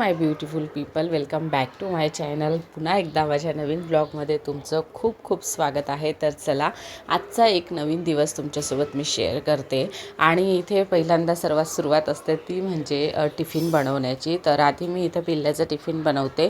My beautiful people welcome back to my channel. पुन्हा एकदा माझ्या नवीन ब्लॉगमध्ये तुमचं खूप खूप स्वागत आहे. तर चला आजचा एक नवीन दिवस तुमच्यासोबत मी शेअर करते. आणि इथे पहिल्यांदा सर्वात सुरुवात असते ती म्हणजे टिफिन बनवण्याची. तर आधी मी इथं पिल्ल्याचं टिफिन बनवते.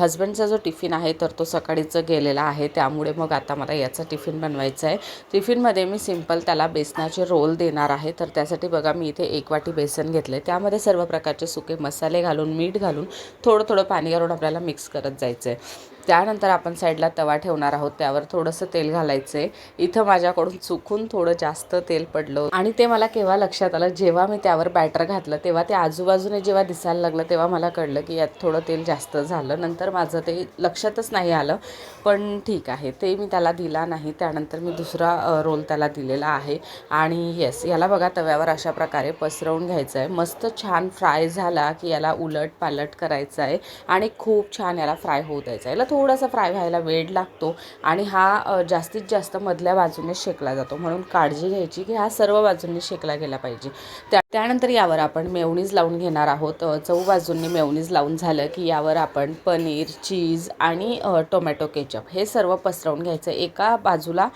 हजबंडचा जो टिफिन आहे तर तो सकाळीच गेलेला आहे. त्यामुळे मग आता मला याचा टिफिन बनवायचा आहे. टिफिनमध्ये मी सिंपल त्याला बेसनाचे रोल देणार आहे. तर त्यासाठी बघा मी इथे एक वाटी बेसन घेतले त्यामध्ये सर्व प्रकारचे सुके मसाले घालून मीठ घालून थोडं थोडं पाणी घालून आपल्याला मिक्स करत जायचं आहे त्यानंतर आपण साईडला तवा ठेवणार आहोत. त्यावर थोडंसं तेल घालायचं आहे इथं माझ्याकडून चुकून थोडं जास्त तेल पडलं. आणि ते मला केव्हा लक्षात आलं? जेव्हा मी त्यावर बॅटर घातलं तेव्हा ते आजूबाजूने जेव्हा दिसायला लागलं तेव्हा मला कळलं की यात थोडं तेल जास्त झालं. नंतर माझं ते लक्षातच नाही आलं. पण ठीक आहे. ते मी त्याला दिला नाही. त्यानंतर मी दुसरा रोल त्याला दिलेला आहे. आणि येस याला बघा तव्यावर अशा प्रकारे पसरवून घ्यायचं आहे मस्त छान फ्राय झाला की याला उलट पालट करायचं आहे आणि खूप छान याला फ्राय होऊ द्यायचं आहे याला थोडासा फ्राय व्हायला वेळ लागतो आणि हा जास्तीत जास्त मधल्या बाजूने शेकला जातो. म्हणून काळजी घ्यायची की हा सर्व बाजूंनी शेकला गेला पाहिजे. त्या त्यानंतर यावर आपण मेवणीज लावून घेणार आहोत. चौ बाजूंनी मेवणीज लावून झालं की यावर आपण पनीर चीज आणि टोमॅटो केचप हे सर्व पसरवून घ्यायचं. एका बाजूला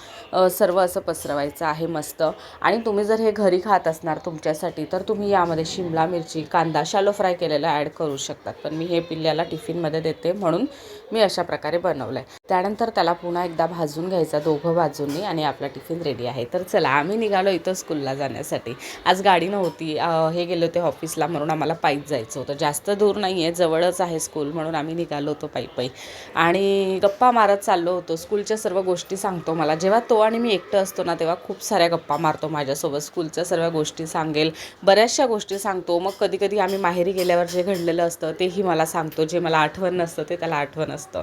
सर्व असं पसरवायचं आहे मस्त. आणि तुम्ही जर हे घरी खात असणार तुमच्यासाठी तर तुम्ही यामध्ये शिमला मिरची कांदा शालो फ्राय केलेला ॲड करू शकतात. पण मी हे पिल्ल्याला टिफिनमध्ये देते. म्हणून मी अशा प्रकारे बनवलं आहे त्यानंतर त्याला पुन्हा एकदा भाजून घ्यायचा दोघं बाजूंनी आणि आपला टिफिन रेडी आहे. तर चला आम्ही निघालो इथं स्कूलला जाण्यासाठी. आज गाडी नव्हती हे गेले होते ऑफिसला म्हणून आम्हाला पायीच जायचं होतं. जास्त दूर नाही आहे जवळच आहे स्कूल म्हणून आम्ही निघालो होतो पायी पायी आणि गप्पा मारत चाललो होतो. स्कूलच्या सर्व गोष्टी सांगतो मला. जेव्हा तो आणि मी एकटं असतो ना तेव्हा खूप साऱ्या गप्पा मारतो माझ्यासोबत. स्कूलच्या सर्व गोष्टी सांगेल बऱ्याचशा गोष्टी सांगतो. मग कधी कधी आम्ही माहेरी गेल्यावर जे घडलेलं असतं तेही मला सांगतो. जे मला आठवण नसतं ते त्याला आठवण असतं.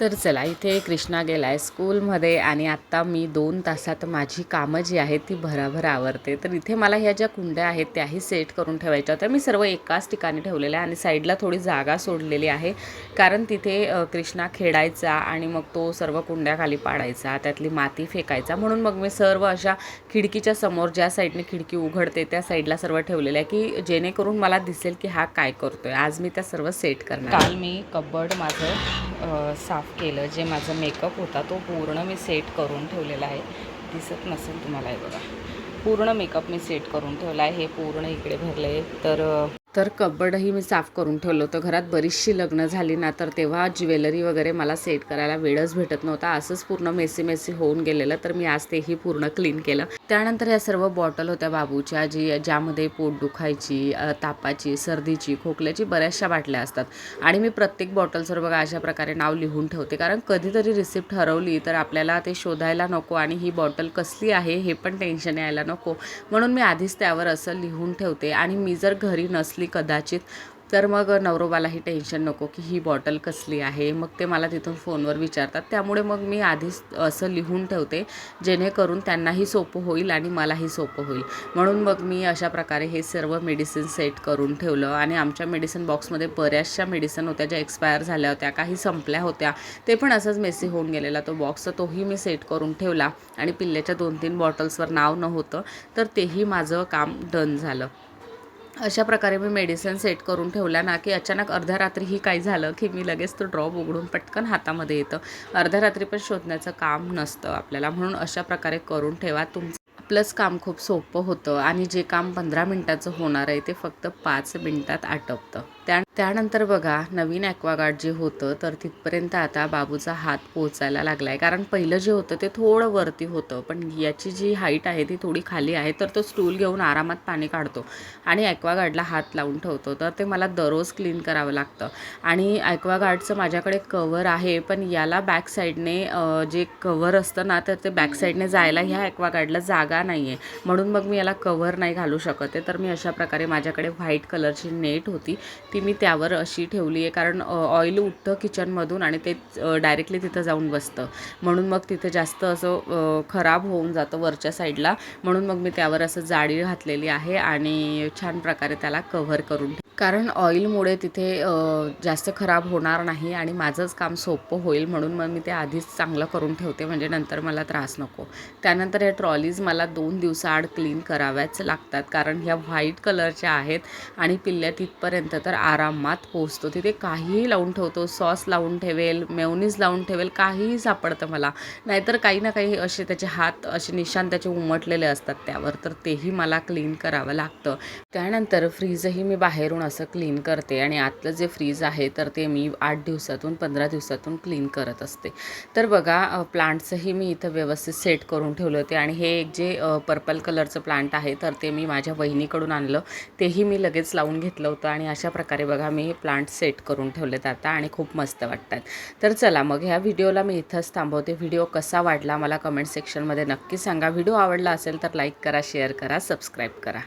तर चला इथे कृष्णा गेला आहे स्कूलमध्ये आणि आत्ता मी दोन तासात माझी कामं जी आहेत ती भराभर आवरते. तर इथे मला ह्या ज्या कुंड्या आहेत त्याही सेट करून ठेवायच्या होत्या. मी सर्व एकाच ठिकाणी ठेवलेल्या आणि साईडला थोडी जागा सोडलेली आहे. कारण तिथे कृष्णा खेळायचा आणि मग तो सर्व कुंड्या खाली पाडायचा त्यातली माती फेकायचा. म्हणून मग मी सर्व अशा खिडकीच्या समोर ज्या साईडने खिडकी उघडते त्या साईडला सर्व ठेवलेलं आहे की जेणेकरून मला दिसेल की हा काय करतोय. आज मी त्या सर्व सेट करणार काल मी कबड माझं साफ केलं जे माझा मेकअप होता तो पूर्ण मी सेट करून ठेवलेला आहे. दिसत नसेल तुम्हाला हे बघा. पूर्ण मेकअप मी सेट करून ठेवला आहे. हे पूर्ण इकडे भरलं आहे तर तर कबडही मी साफ करून ठेवलं होतं. घरात बरीचशी लग्न झाली ना तर तेव्हा ज्वेलरी वगैरे मला सेट करायला वेळच भेटत नव्हता. असंच पूर्ण मेसी मेसी होऊन गेलेलं तर मी आज तेही पूर्ण क्लीन केलं. त्यानंतर या सर्व बॉटल होत्या बाबूच्या जी ज्यामध्ये पोट दुखायची तापाची सर्दीची खोकल्याची बऱ्याचशा बाटल्या असतात. आणि मी प्रत्येक बॉटल्सवर बघा अशा प्रकारे नाव लिहून ठेवते. कारण कधीतरी रिसिप्ट हरवली तर आपल्याला ते शोधायला नको आणि ही बॉटल कसली आहे हे पण टेन्शन यायला नको. म्हणून मी आधीच त्यावर असं लिहून ठेवते. आणि मी जर घरी नसली कदाचित तर मग नवरोबालाही टेन्शन नको की ही बॉटल कसली आहे. मग ते मला तिथून फोनवर विचारतात. त्यामुळे मग मी आधीच असं लिहून ठेवते जेणेकरून त्यांनाही सोपं होईल आणि मलाही सोपं होईल. म्हणून मग मी अशा प्रकारे हे सर्व मेडिसिन सेट करून ठेवलं आणि आमच्या मेडिसिन बॉक्समध्ये बऱ्याचशा मेडिसिन होत्या ज्या एक्सपायर झाल्या होत्या काही संपल्या होत्या. ते पण असंच मेसी होऊन गेलेला तो बॉक्स तोही मी सेट करून ठेवला आणि पिल्ल्याच्या दोन तीन बॉटल्सवर नाव नव्हतं तर तेही माझं काम डन झालं. अशा प्रकारे मी मेडिसिन सेट करून ठेवल्या ना की अचानक अर्ध्या रात्रीही काही झालं की मी लगेच तो ड्रॉप उघडून पटकन हातामध्ये येतं. अर्ध्या रात्री पण शोधण्याचं काम नसतं आपल्याला. म्हणून अशा प्रकारे करून ठेवा. तुमचं प्लस काम खूप सोपं होतं आणि जे काम पंधरा मिनटाचं होणार आहे ते फक्त पाच मिनटात आटपतं. त्या त्यानंतर बघा नवीन ॲक्वागार्ड जे होतं तर तिथपर्यंत आता बाबूचा हात पोचायला लागला आहे कारण पहिलं जे होतं ते थोडं वरती होतं. पण याची जी हाईट आहे ती थोडी खाली आहे तर तो स्टूल घेऊन आरामात पाणी काढतो. आणि ॲक्वागार्डला हात लावून ठेवतो. तर ते मला दररोज क्लीन करावं लागतं. आणि ॲक्वागार्डचं माझ्याकडे कवर आहे पण याला बॅक साईडने जे कवर असतं ना तर ते बॅक साईडने जायला ह्या ॲक्वागार्डला जागा नाही आहे म्हणून मग मी याला कवर नाही घालू शकत आहे. तर मी अशा प्रकारे माझ्याकडे व्हाईट कलरची नेट होती. ती मी त्यावर अशी ठेवली आहे कारण ऑइल उठतं किचनमधून आणि ते डायरेक्टली तिथं जाऊन बसतं. म्हणून मग तिथे जास्त असं खराब होऊन जातं वरच्या साईडला म्हणून मग मी त्यावर असं जाळी घातलेली आहे आणि छान प्रकारे त्याला कव्हर करून कारण ऑइलमुळे तिथे जास्त खराब होणार नाही आणि माझंच काम सोपं होईल म्हणून मग मी ते आधीच चांगलं करून ठेवते म्हणजे नंतर मला त्रास नको. त्यानंतर या ट्रॉलीज मला दोन दिवसाआड क्लीन कराव्याच लागतात कारण ह्या व्हाईट कलरच्या आहेत आणि पिल्ल्या तिथपर्यंत तर आरामात पोचतो तिथे काहीही लावून ठेवतो सॉस लावून ठेवेल मेवनीज लावून ठेवेल काहीही सापडतं मला. नाहीतर काही ना काही असे त्याचे हात असे निशाण त्याचे उमटलेले असतात त्यावर तर तेही मला क्लीन करावं लागतं. त्यानंतर फ्रीजही मी बाहेरून असं क्लीन करते आणि आतलं जे फ्रीज आहे तर ते मी आठ दिवसातून पंधरा दिवसातून क्लीन करत असते. तर बघा प्लांट्सही मी इथं व्यवस्थित सेट करून ठेवले होते आणि हे एक जे पर्पल कलरचं प्लांट आहे तर ते मी माझ्या बहिणीकडून आणलं. तेही मी लगेच लावून घेतलं होतं आणि अशा प्रकारे बघा मी हे प्लांट सेट करून ठेवलेत आता आणि खूप मस्त वाटतात. तर चला मग ह्या व्हिडिओला मी इथंच थांबवते. व्हिडिओ कसा वाटला मला कमेंट सेक्शनमध्ये नक्की सांगा. व्हिडिओ आवडला असेल तर लाईक करा शेअर करा सबस्क्राईब करा.